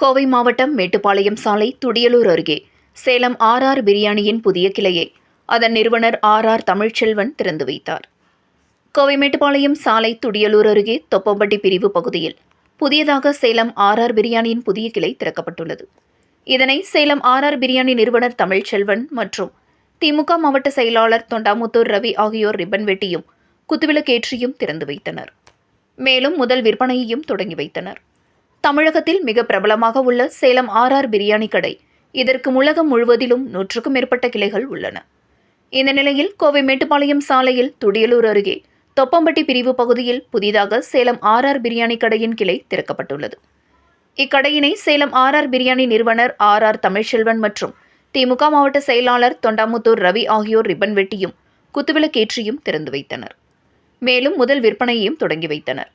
கோவை மாவட்டம் மேட்டுப்பாளையம் சாலை துடியலூர் அருகே. சேலம் ஆர் ஆர் பிரியாணியின் புதிய கிளையை அதன் நிறுவனர் ஆர் ஆர் தமிழ்ச்செல்வன் திறந்து வைத்தார். கோவை மேட்டுப்பாளையம் சாலை துடியலூர் அருகே தொப்பம்பட்டி பிரிவு பகுதியில் புதியதாக சேலம் ஆர் ஆர் பிரியாணியின் புதிய கிளை திறக்கப்பட்டுள்ளது. இதனை சேலம் ஆர் ஆர் பிரியாணி நிறுவனர் தமிழ்ச்செல்வன் மற்றும் திமுக மாவட்ட செயலாளர் தொண்டாமுத்தூர் ரவி ஆகியோர் ரிப்பன் வெட்டியும் குத்துவிளக்கேற்றியும் திறந்து வைத்தனர். மேலும் முதல் விற்பனையையும் தொடங்கி வைத்தனர். தமிழகத்தில் மிக பிரபலமாக உள்ள சேலம் ஆர் ஆர் பிரியாணி கடை. இதற்கு உலகம் முழுவதிலும் நூற்றுக்கும் மேற்பட்ட கிளைகள் உள்ளன. இந்த நிலையில் கோவை மேட்டுப்பாளையம் சாலையில் துடியலூர் அருகே தொப்பம்பட்டி பிரிவு பகுதியில் புதிதாக சேலம் ஆர் ஆர் பிரியாணி கடையின் கிளை திறக்கப்பட்டுள்ளது. இக்கடையினை சேலம் ஆர் ஆர் பிரியாணி நிறுவனர் ஆர் ஆர் தமிழ்செல்வன் மற்றும் திமுக மாவட்ட செயலாளர் தொண்டாமுத்தூர் ரவி ஆகியோர் ரிப்பன் வெட்டியும் குத்துவிளக்கேற்றியும் திறந்து வைத்தனர். மேலும் முதல் விற்பனையையும் தொடங்கி வைத்தனர்.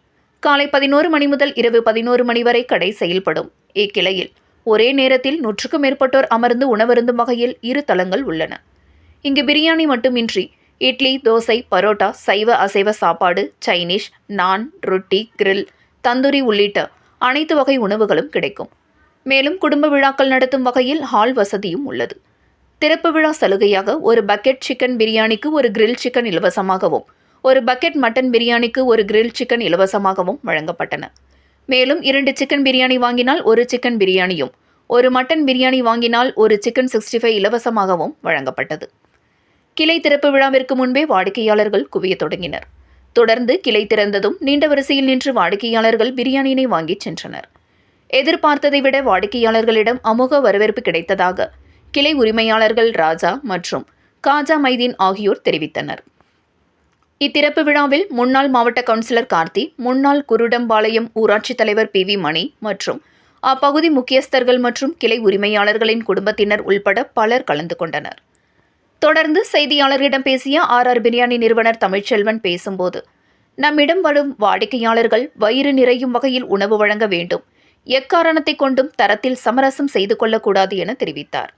காலை பதினோரு மணி முதல் இரவு பதினோரு மணி வரை கடை செயல்படும். இக்கிளையில் ஒரே நேரத்தில் நூற்றுக்கும் மேற்பட்டோர் அமர்ந்து உணவருந்தும் வகையில் இரு தளங்கள் உள்ளன. இங்கு பிரியாணி மட்டுமின்றி இட்லி தோசை பரோட்டா சைவ அசைவ சாப்பாடு சைனீஸ் நான் ரொட்டி கிரில் தந்தூரி உள்ளிட்ட அனைத்து வகை உணவுகளும் கிடைக்கும். மேலும் குடும்ப விழாக்கள் நடத்தும் வகையில் ஹால் வசதியும் உள்ளது. திறப்பு விழா சலுகையாக ஒரு பக்கெட் சிக்கன் பிரியாணிக்கு ஒரு கிரில் சிக்கன் இலவசமாகவும் ஒரு பக்கெட் மட்டன் பிரியாணிக்கு ஒரு கிரில் சிக்கன் இலவசமாகவும் வழங்கப்பட்டன. மேலும் இரண்டு சிக்கன் பிரியாணி வாங்கினால் ஒரு சிக்கன் பிரியாணியும் ஒரு மட்டன் பிரியாணி வாங்கினால் ஒரு சிக்கன் சிக்ஸ்டி ஃபைவ் இலவசமாகவும் வழங்கப்பட்டது. கிளை திறப்பு விழாவிற்கு முன்பே வாடிக்கையாளர்கள் குவியத் தொடங்கினர். தொடர்ந்து கிளை திறந்ததும் நீண்ட வரிசையில் நின்று வாடிக்கையாளர்கள் பிரியாணியினை வாங்கிச் சென்றனர். எதிர்பார்த்ததை விட வாடிக்கையாளர்களிடம் அமோக வரவேற்பு கிடைத்ததாக கிளை உரிமையாளர்கள் ராஜா மற்றும் காஜா மைதீன் ஆகியோர் தெரிவித்தனர். இத்திறப்பு விழாவில் முன்னாள் மாவட்ட கவுன்சிலர் கார்த்தி முன்னாள் குருடம்பாளையம் ஊராட்சித் தலைவர் பி வி மணி மற்றும் அப்பகுதி முக்கியஸ்தர்கள் மற்றும் கிளை உரிமையாளர்களின் குடும்பத்தினர் உள்பட பலர் கலந்து கொண்டனர். தொடர்ந்து செய்தியாளர்களிடம் பேசிய ஆர் ஆர் பிரியாணி நிறுவனர் தமிழ்ச்செல்வன் பேசும்போது நம்மிடம் வரும் வாடிக்கையாளர்கள் வயிறு நிறையும் வகையில் உணவு வழங்க வேண்டும். எக்காரணத்தை கொண்டும் தரத்தில் சமரசம் செய்து கொள்ளக்கூடாது என தெரிவித்தார்.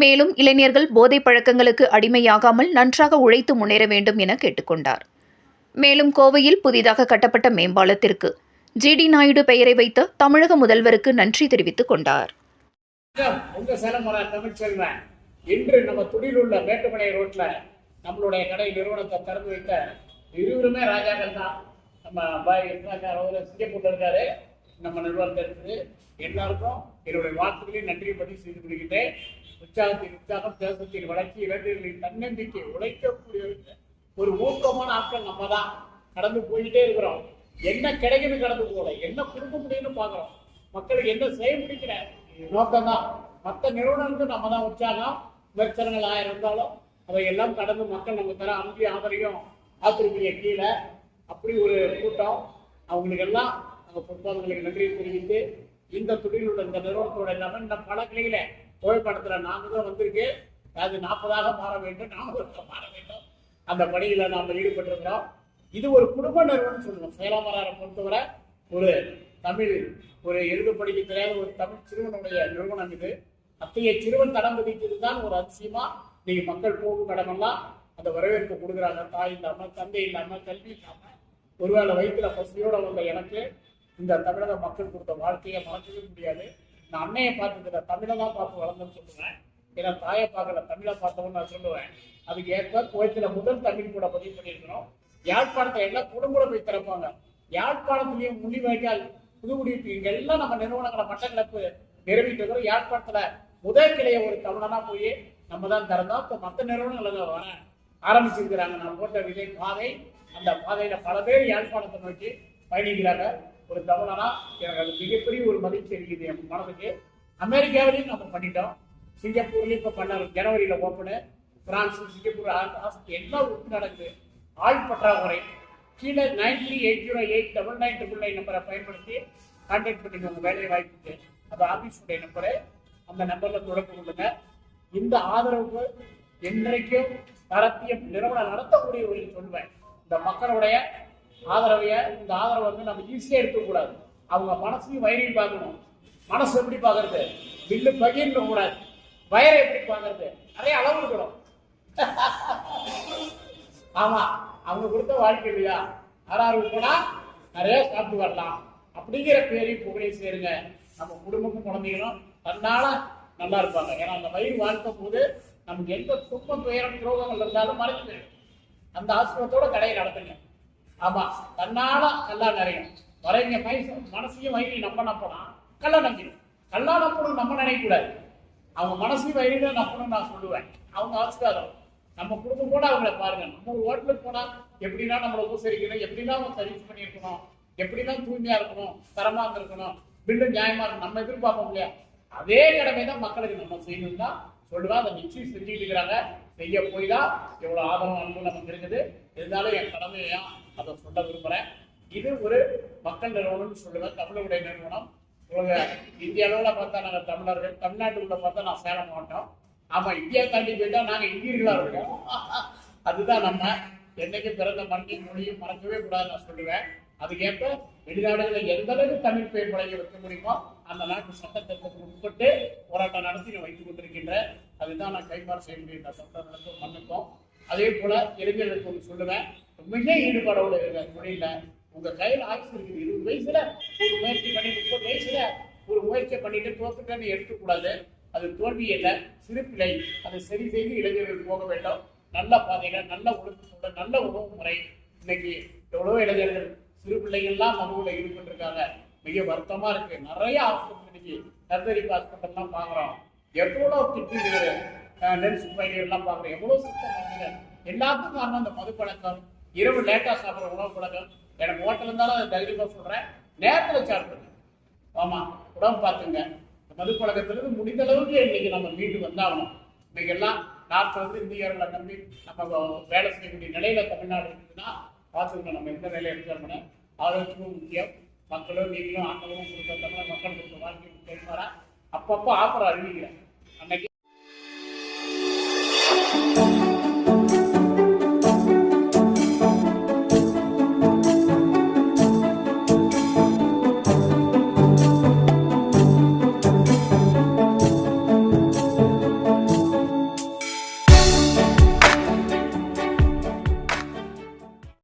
மேலும் இளைஞர்கள் போதை பழக்கங்களுக்கு அடிமையாகாமல் நன்றாக உழைத்து முன்னேற வேண்டும் என கேட்டுக்கொண்டார். மேலும் கோவையில் புதிதாக கட்டப்பட்ட மேம்பாலத்திற்கு ஜிடி நாயுடு பெயரை வைத்த தமிழக முதல்வருக்கு நன்றி தெரிவித்துக் கொண்டார். இன்று நம்ம துடியில் உள்ள மேட்டுமலை ரோட்ல நம்மளுடைய கடை நிறுவனத்தை திறந்து வைத்த இருவருமே ராஜாக்கள் தான் நம்ம பாய் சிங்கப்பூர்ல இருக்காரு. நம்ம நிறுவனத்தை இருக்குது. எல்லாருக்கும் என்னுடைய வாழ்த்துக்களையும் நன்றி பற்றி செய்து கொள்கின்றேன் உற்சாகத்தின் உற்சாகம் தேசத்தின் வளர்ச்சி இளைஞர்களின் தன்னம்பிக்கை உழைக்கக்கூடிய ஒரு ஊக்கமான ஆட்கள் நம்ம தான் கடந்து போயிட்டே இருக்கிறோம். என்ன கிடைக்குது கடந்து போகல? என்ன கொடுக்க முடியும்னு பார்க்குறோம். மக்களுக்கு என்ன செய்ய முடிக்கிற நோக்கம் தான். மற்ற நிறுவனங்களுக்கு நம்ம தான் உற்சாகம். விமர்சனங்கள் ஆயிரம் இருந்தாலும் அதை எல்லாம் கடந்து மக்கள் நம்ம தர அன்பி ஆதரையும் ஆத்திருப்பீங்க கீழே. அப்படி ஒரு கூட்டம். அவங்களுக்கு எல்லாம் அந்த பொறுப்பாளர்களுக்கு நன்றி தெரிவித்து இந்த தொழிலோட இந்த நிறுவனத்தோட இல்லாமல் இந்த பல கிளையில புகைப்படத்துல நாங்க தான் வந்திருக்கு. அது நாற்பதாக மாற வேண்டும் நாற்பதாக மாற வேண்டும். அந்த பணியில நாம் ஈடுபட்டிருக்கிறோம். இது ஒரு குடும்ப நிறுவனம் சொல்லணும் சேலாமராரை பொறுத்தவரை ஒரு தமிழ் ஒரு எழுத படிக்க தெரியாத ஒரு தமிழ் சிறுவனுடைய நிறுவனம் இது. அத்தகைய சிறுவன் தடம் பதித்தது தான் ஒரு அதிசயமா நீங்க மக்கள் போகும் கடமெல்லாம் அந்த வரவேற்பு கொடுக்குறாங்க. தாய் இல்லாம தந்தை இல்லாம கல்வி இல்லாம. ஒருவேளை வயிற்றுல பசியோட வந்த எனக்கு இந்த தமிழக மக்கள் கொடுத்த வாழ்க்கையை மறக்கவே முடியாது. நான் அன்னையை பார்த்துக்கிற தமிழை தான் பார்த்து வளர்ந்தேன்னு சொல்லுவேன். ஏன்னா தாயை பார்க்கல தமிழை பார்த்தவன் நான் சொல்லுவேன். அதுக்கு ஏற்ப குவைத்துல முதல் தமிழ் கூட பதிவு பண்ணியிருக்கிறோம். யாழ்ப்பாணத்தை எல்லாம் குடும்பம் போய் திறப்பாங்க. யாழ்ப்பாணத்திலையும் முள்ளிவாய்க்கால் புதுக்குடியிருப்பு இங்கே எல்லாம் நம்ம நிறுவனங்களை மட்டக்களப்பு நிறுவிட்டு இருக்கிறோம். யாழ்ப்பாணத்துல முதல் கிளைய ஒரு தமிழனா போய் நம்ம தான் திறந்தோம். இப்போ மற்ற நிறுவனங்கள் எல்லாம் வர ஆரம்பிச்சிருக்கிறாங்க. நான் போட்ட விதை பாதை அந்த பாதையில பல பேர் யாழ்ப்பாணத்தை நோக்கி பயணிக்கிறாங்க. ஒரு தமிழனா எனக்கு அது மிகப்பெரிய ஒரு மகிழ்ச்சி இருக்குது என் மனதுக்கு. அமெரிக்காவிலையும் நம்ம பண்ணிட்டோம். சிங்கப்பூர்லையும் இப்போ பண்ண ஜனவரியில் ஓப்பனு பிரான்ஸ் சிங்கப்பூர் எல்லாம் உறுப்பு நடக்குது. ஆள் பற்றாக்குறை கீழே nine three eight zero eight double nine double nine நம்பரை பயன்படுத்தி கான்டாக்ட் உங்கள் வேலை வாய்ப்புக்கு. அது ஆஃபீஸுடைய நம்பரு அந்த நம்பரில் தொடர்பு கொள்ளுங்க. இந்த ஆதரவுக்கு என்றைக்கும் நடத்திய நிறுவனம் நடத்தக்கூடிய ஒரு சொல்வேன். இந்த மக்களுடைய ஆதரவைய இந்த ஆதரவை வந்து நம்ம ஈஸியாக எடுக்கக்கூடாது அவங்க மனசையும் வயிறையும் பார்க்கணும். மனசு எப்படி பார்க்கறது? வில்லு பகிர்ந்து கூடாது வயரை எப்படி பார்க்கறது? நிறைய அளவு இருக்கணும். ஆமா அவங்க கொடுத்த வாழ்க்கை இல்லையா? யாராவது போனா நிறைய சாப்பிட்டு வரலாம். அப்படிங்கிற பேரையும் புகழையும் சேருங்க. நம்ம குடும்பமும் குழந்தைகளும் தன்னால நல்லா இருப்பாங்க. ஏன்னா அந்த வயிறு வாழ்க்கும் போது நமக்கு எந்த துன்பம் துயரம் துரோகங்கள் இருந்தாலும் மறைஞ்சு அந்த ஆசிரமத்தோட கடையை நடத்துங்க. ஆமா தன்னால நல்லா நிறையும். வரைங்க மனசு மனசையும் வயிறு நம்ம நம்பினா கல்ல நம்பிடும் கல்லா நம்பணும் நம்ம நினைக்கக்கூடாது. அவங்க மனசையும் வயிறு நம்பணும்னு நான் சொல்லுவேன். அவங்க ஆஸ்காரம் நம்ம குடும்பம் கூட அவங்கள பாருங்க. நம்ம ஒரு ஹோட்டலுக்கு போனா எப்படின்னா நம்மளை உபசரிக்கணும் எப்படின்னா அவங்க சர்வீஸ் பண்ணியிருக்கணும் எப்படின்னா தூய்மையா இருக்கணும் தரமா இருந்திருக்கணும் பில்லு நியாயமா இருக்கணும் நம்ம எதிர்பார்ப்போம் இல்லையா? அதே கடமை தான் மக்களுக்கு நம்ம செய்யணும் தான் சொல்லுவா அதை நிச்சயம் செஞ்சுட்டு இருக்கிறாங்க. செய்ய போய் தான் எவ்வளவு ஆதரவு அன்பு நமக்கு இருக்குது. இருந்தாலும் என் கடமையா அதை சொல்ல விரும்புகிறேன் இது ஒரு மக்கள் நிறுவனம்னு சொல்லுவேன் தமிழருடைய நிறுவனம். உலக இந்திய அளவில் பார்த்தா நாங்கள் தமிழர்கள். தமிழ்நாட்டுக்குள்ள பார்த்தா நான் சேலம் மாவட்டம் ஆமாம் இந்தியா தாண்டி போயிட்டா நாங்கள் இந்தியர்களாக இருக்கோம். அதுதான் நம்ம என்னைக்கு பிறந்த மண்ணையும் மொழியும் மறக்கவே கூடாது நான் சொல்லுவேன். அதுக்கேற்ப வெளிநாடுகளில் எந்த அளவுக்கு தமிழ் பெயர் பழகி வைக்க முடியுமோ அந்த நாட்டு சட்டத்திட்டத்துக்கு உட்பட்டு போராட்டம் நடத்தி நான் வைத்துக் கொண்டிருக்கின்ற அதுதான் நான் கைமாறு செய்ய முடியும். சட்டம் சட்டத்திற்கும் மண்ணுக்கும். அதே போல இளைஞர்களுக்கு ஒன்று சொல்லுவேன். மிக ஈடுபாடோட இருக்க தொழில உங்க கையில் ஆயுசு இருக்குது. இருபது வயசுல ஒரு முயற்சி பண்ணி முப்பது வயசுல ஒரு முயற்சி பண்ணிட்டு தோத்துட்டேன்னு எடுக்கக்கூடாது அது தோல்வி இல்லை சிறு அதை சரி செய்து இளைஞர்கள் போக வேண்டும். நல்ல பாதையில நல்ல ஒழுக்கத்தோட நல்ல உணவு முறை. இன்னைக்கு எவ்வளோ இளைஞர்கள் சிறு பிள்ளைகள்லாம் மனுவில் ஈடுபட்டிருக்காங்க. மிக வருத்தமா இருக்கு. நிறைய ஆஸ்பத்திரி இன்னைக்கு கர்த்தரிப்பு ஹாஸ்பிட்டல்லாம் பாக்குறோம் எவ்வளோ கிட்னி நெல்ஸ் பயிர்கள்லாம் பார்க்குறோம். எவ்வளோ சுத்தம் எல்லாத்துக்கும் காரணம் அந்த மது பழக்கம் இரவு லேட்டாக சாப்பிட்ற உணவு பழக்கம். எனக்கு ஹோட்டல் இருந்தாலும் அதை தைரியமாக சொல்கிறேன் நேரத்தில் சாப்பிடுங்க ஆமாம் உடம்பு பார்த்துங்க. மது பழக்கத்திலிருந்து முடிந்த அளவுக்கு இன்னைக்கு நம்ம மீண்டு வந்தாகணும். இன்னைக்கு எல்லாம் நாட்டில் வந்து இந்தியர்களை நம்பி நம்ம வேலை செய்யக்கூடிய நிலையில தமிழ்நாடு இருக்குதுன்னா பார்த்துக்கணும். நம்ம எந்த நிலையில இருக்கோம்னு ஆரோக்கியமும் முக்கியம். மக்களும் நீங்களும் ஆண்டவரும் கொடுத்த தமிழ் மக்கள் கொடுத்த வாழ்க்கை அப்பப்போ ஆஃபர் அறிவிக்கிறேன்.